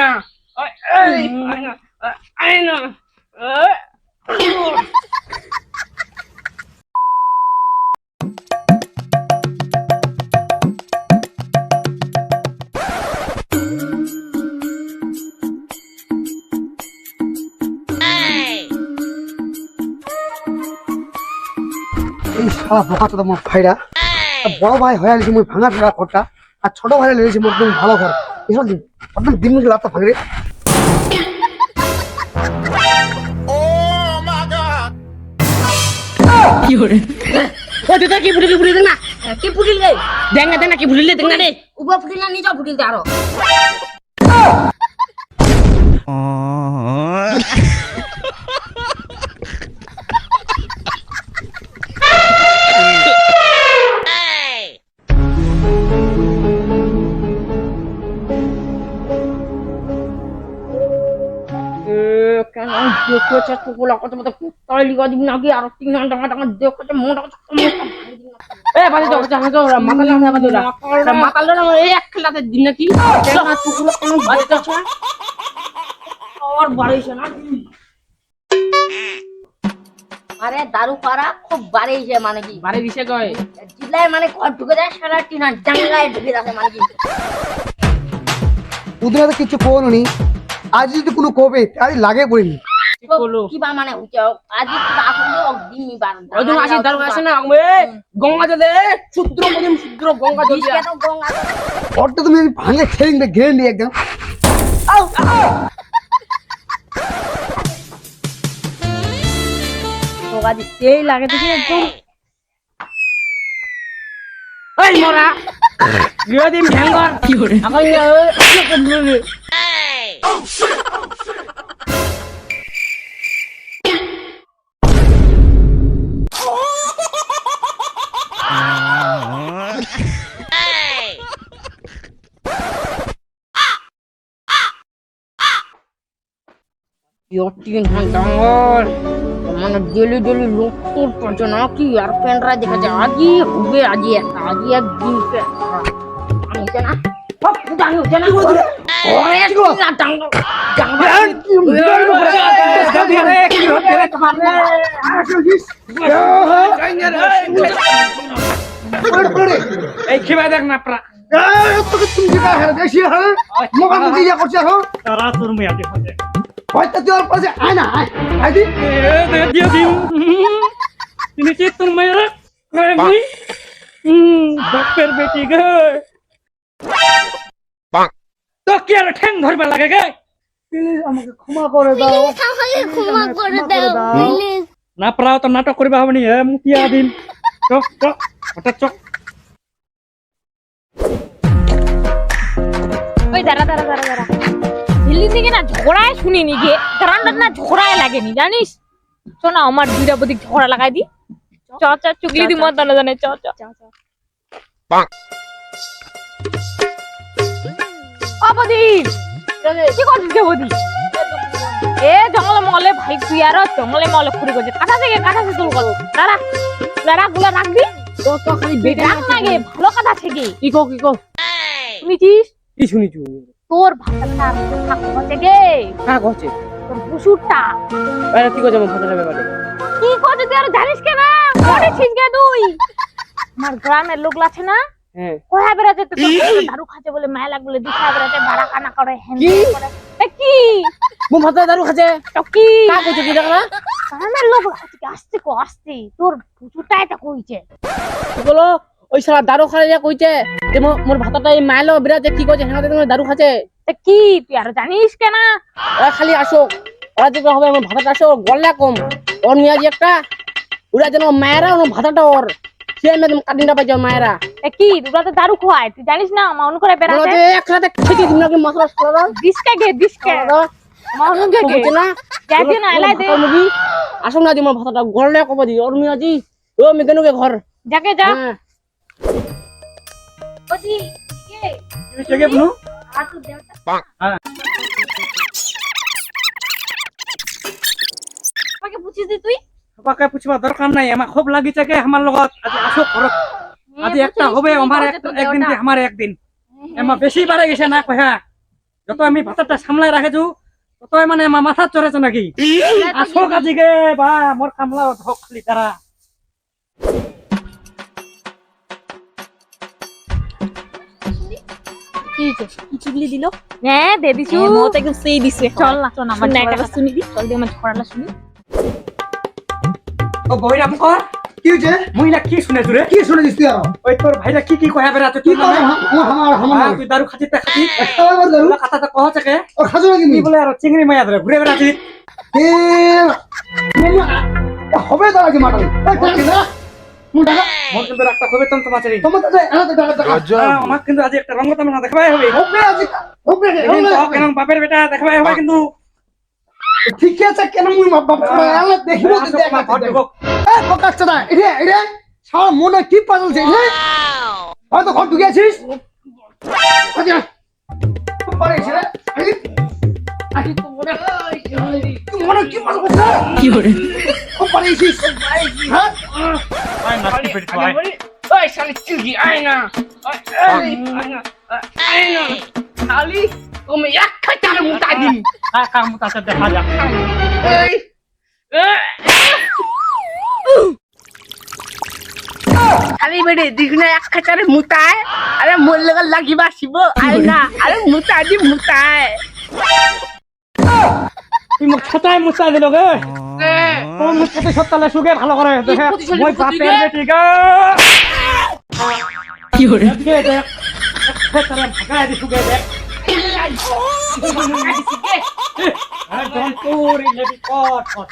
না ওই, এই, আয় না আয় না ওই। এই শালা বোকা তো তোমার ভাইরা বড় ভাই হয়ে মুই ভাঙা ফেরা ঘরটা আর ছোট ভাই লেগেছে একদম ভালো ঘর এসব একদম দিন মুখে লাভটা তুই কি ফুটিল ফুটিল দেখ না কি ফুটিল রে দেখ না দেখ না কি ফুটিল দেখ না রে উপর ফুটিল না নিচে ফুটিল দে আরও আরে দারু পাড়া খুব বাড়িয়েছে মানে কি? বাড়ি দিছে কয়? জিল্লায় মানে ঘর ঢুকে যায় সারা টিনা জাঙ্গায় ঢুকে যাচ্ছে মানে কি? ওদের তো কিছু কোনি আজ যদি কোনো কবে আজ লাগে পড়িনি। করল কিবা মানে আজি ওই গঙ্গা জলে শুদ্র মদিম শুদ্র গঙ্গা জল। কেন তুমি ভাঙে ছেড়ে দিবে ঘেরে নি একদম। লাগে দেখি একদম। এই মরা লিয়ে ভ্যাঙ্গর কি করে আসলে কমপ্লিট তিন মানে ডেলি ডেলি লোক তোর পড়ছে না কি ফ্রেন্ডরা দেখা যায় আজই হবে আজই একটা আজই একদিন আমি না জানি। এই দেখ না প্রা তোকে তুমি যেটা হ্যাঁ হ্যাঁ মুখি করছে এখন তারা তোর মেয়ে হয়তো তুই ওর পাশে আয় না আয় আয় দি। এ দে দিয়ে দিম তুমি তোর মেয়ের মেরে মুই হুম বাপের বেটি গে তো কি আর ঠ্যাং ধরবে লাগে গে। প্লিজ আমাকে ক্ষমা করে দাও। ক্ষমা করে দাও প্লিজ না প্রাও তো নাটক করবে হবে নি এ মুতিয়া দিন। চক চক হঠাৎ চক ওই দাঁড়া দাঁড়া দাঁড়া দাঁড়া। দিল্লি থেকে না ঝগড়ায় শুনিনি গিয়ে গ্রান্ডার না ঝগড়ায় লাগেনি জানিস? শোনা আমার দুইটা প্রতি ঝগড়া লাগাই দি। চ চ চুগলি দি মত না জানে চ চ। অবদি কি করছিস কে বদি এ জঙ্গলে মঙ্গলে ভাই তুই আর জঙ্গলে মঙ্গলে খুঁড়ি করছে কাটা থেকে কাটা থেকে তুল করো। দাঁড়া দাঁড়া গুলা রাখবি তো তো খালি বেটে রাখ না গে ভালো কথা থেকে। কি কো কি কো? শুনেছিস? কি শুনিছু তোর ভাষাটা ঠাকুর হচ্ছে গে কাক হচ্ছে তোর বুসুরটা আরে কি করছে আমার ফাটার ব্যাপারে? কি করছিস তুই আর জানিস কেন করেছিস গে তুই। আমার গ্রামের লোক আছে না? হ্যাঁ। কোহা বেড়াতে তো দারু খাচ্ছে বলে মায়া লাগলে দিখা বেড়াতে বাড়া কানা করে কি? করে। এ কি? মু ফাটা দারু খাচ্ছে? তো কি? কাক হচ্ছে কি দেখ গ্রামের লোক আজকে আসছে কো আসছে। তোর বুসুরটাই তো কইছে। বলো ওই সারা দারু খাই যা কইছে যে মোর ভাতাটা এই মাইলো বিরাট কি করছে হ্যাঁ তুমি দারু খাচ্ছে কি তুই আর জানিস কেন? ওরা খালি আসো ওরা যেটা হবে আমার ভাতাটা আসো গল্লা কম। ওর নিয়ে একটা ওরা যেন মায়েরা ওর ভাতাটা ওর। সে আমি একদম কাটিংটা পাইছে মায়েরা। এ কি তো দারু তুই জানিস না মাউন করে বলো বেড়াতে যে একসাথে খেতে দিন নাকি মশলা সরা দাও? দিসকে গে দিসকে। মাউন গে। গে না? না এলাই দে। আসো না দি মোর ভাতাটা গল্লা কব দি ওর মিয়া জি ও মেকেনুকে ঘর। যাকে যা। তুই। কাকে পুছবা দরকার নাই আমার খুব লাগিছে কে আমার লগত। আজি আসো ঘরত আজি একটা হবে আমার একদিন কি আমার একদিন। এমা বেশি বাড়ে গেছে না কহা যত আমি ভাতারটা সামলাই রাখেছো ততই মানে আমার মাথা চড়েছে নাকি? আসো কাজিকে বা মোর কামলা ধক খালি তারা কি চুগলি দিল হ্যাঁ দে দিছু মত একদম সেই দিছে চল না চল আমার একটা শুনি দি চল দি আমার ঝগড়াটা শুনি ও বইরা মুখর কি কি কি শুনেছিস তুই আরও ওই তোর ভাইরা কি কি কয়া বেড়াতো তুই করে নামে আমার আমার আমার হ্যাঁ, তুই দারু খাচ্ছিস তা খাচ্ছিস খাবার দারু কথা তো কহ চাকে ও খাজু নাকি কি বলে আর চিংড়ি মায়া ধরে ঘুরে এ হবে তো নাকি মাটালি এই কিন্তু ঠিক আছে কেন মুই দেখিব। এ প্রকাশ দাদা সারা মনে কি পাগলছে রে হয়তো ঘর ঢুকে আছিস। আচ্ছা। কি করে পারিস হ্যাঁ আয় নাচতি পেটি তো আয়। ওই শালি চুগি আয় না ওই, এই, আয় না, আয় না শালি তুমি এক খাচারে মুতা দিন আয় কাম মুতাছে দেখা যাক এই খালি বেড়ে দিঘনে এক খাচারে মুতায় আরে মোর লগা বাসিব আয় না আরে মুতা দি মুতায় তুই মোক ছাতাই মুতাই দিল গে মুখ খেতে সত্তালে সুগে ভালো করে? দেখে ওই পাপের বুদ্ধি বাপের গে। বেটি গে কি হরে? খেতারে ভাগায় দি সুগে দেখ। আর জন্তুর ইলেবি কট কট